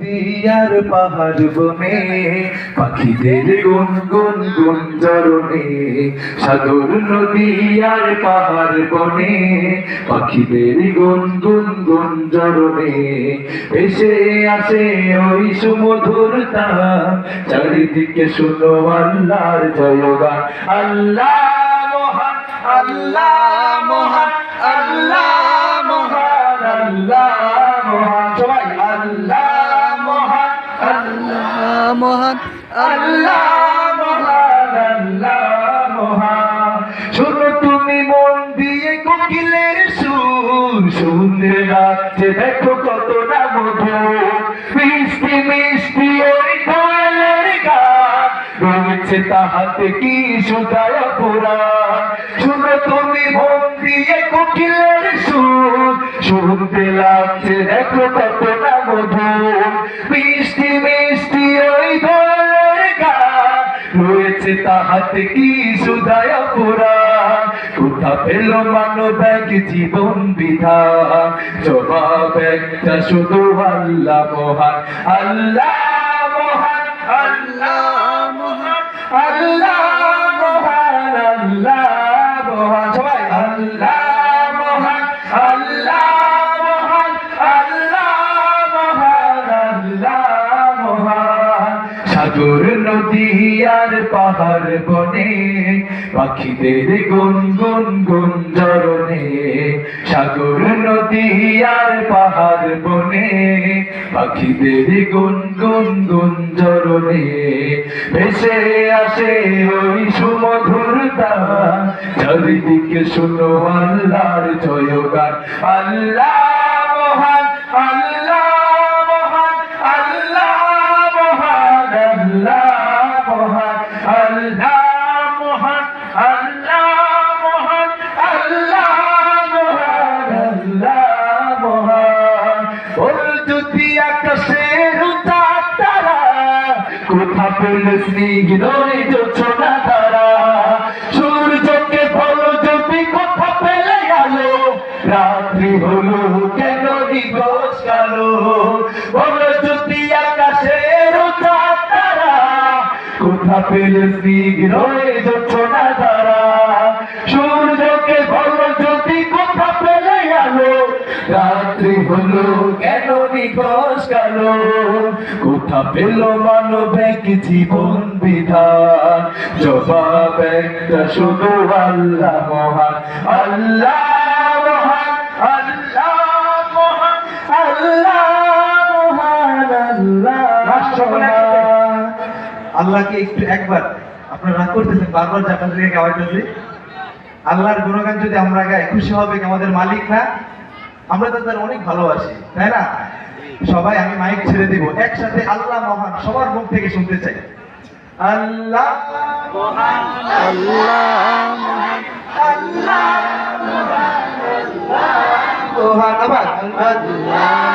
দিয়ার পাহাড় বনে, পাখিদের গুন গুন গুন জরনে সাগর নদী আর পাহাড় বনে, পাখিদের গুন গুন গুন জরনে এসে আসে ওই সুমধুর তান চারিদিকে শুনো আল্লাহর জয়গান। আল্লাহ মহান আল্লাহ মহান আল্লাহ মহান, আল্লাহ আল্লাহ শোনো তুমি দিয়ে কোকিলের শুনতে দেখো কত না মিষ্টি রয়েছে তাহাতে কি সুদায় পুরা শোনো তুমি মন দিয়ে কোকিলের সুর শুনতে লাগছে, দেখো কত না মধু রয়েছে তাহাতে কি সুদায় পুরা কোথা পেল মানব এক জীবন বিধা? জবাব একটা শুধু আল্লাহ মহান। আল্লাহ মহান আল্লাহ মহান, আল্লাহ সাগর নদী আর পাহাড় বনে, পাখিদের গুন গুন গুন জরনে সাগর নদী আর পাহাড় বনে, পাখিদের গুন গুন গুন জরনে ভেসে আসে ওই সুমধুর চারিদিকে শুনো আল্লাহর জয়গান। আল্লাহ স্নিগ্ধই যোছনা তারা সূর্যকে বলো যদি কোথা পেলে রাত্রি হলো, কেন দিবস কালো? আকাশের পেল সূর্যকে বলো যদি কোথা পেলে আলো? রাত্রি হলো কালো কোথা পেল মানব এক জীবন বিধান? জবাব একটা শুধু আল্লাহ মহান। আল্লাহ মহান আল্লাহ মহান আল্লাহ মহান আল্লাহ আল্লাহকে একটু একবার আপনারা রাগ করতেছেন বারবার জাকাত থেকে গাওয়াইতেছে আল্লাহর গুণগান যদি আমরা গাই খুশি হবে আমাদের মালিক না আমরা তো তার অনেক ভালোবাসি তাই না সবাই আমি মাইক ছেড়ে দিব একসাথে আল্লাহ মহান সবার মুখ থেকে শুনতে চাই আল্লাহ আল্লাহ আবার আল্লাহ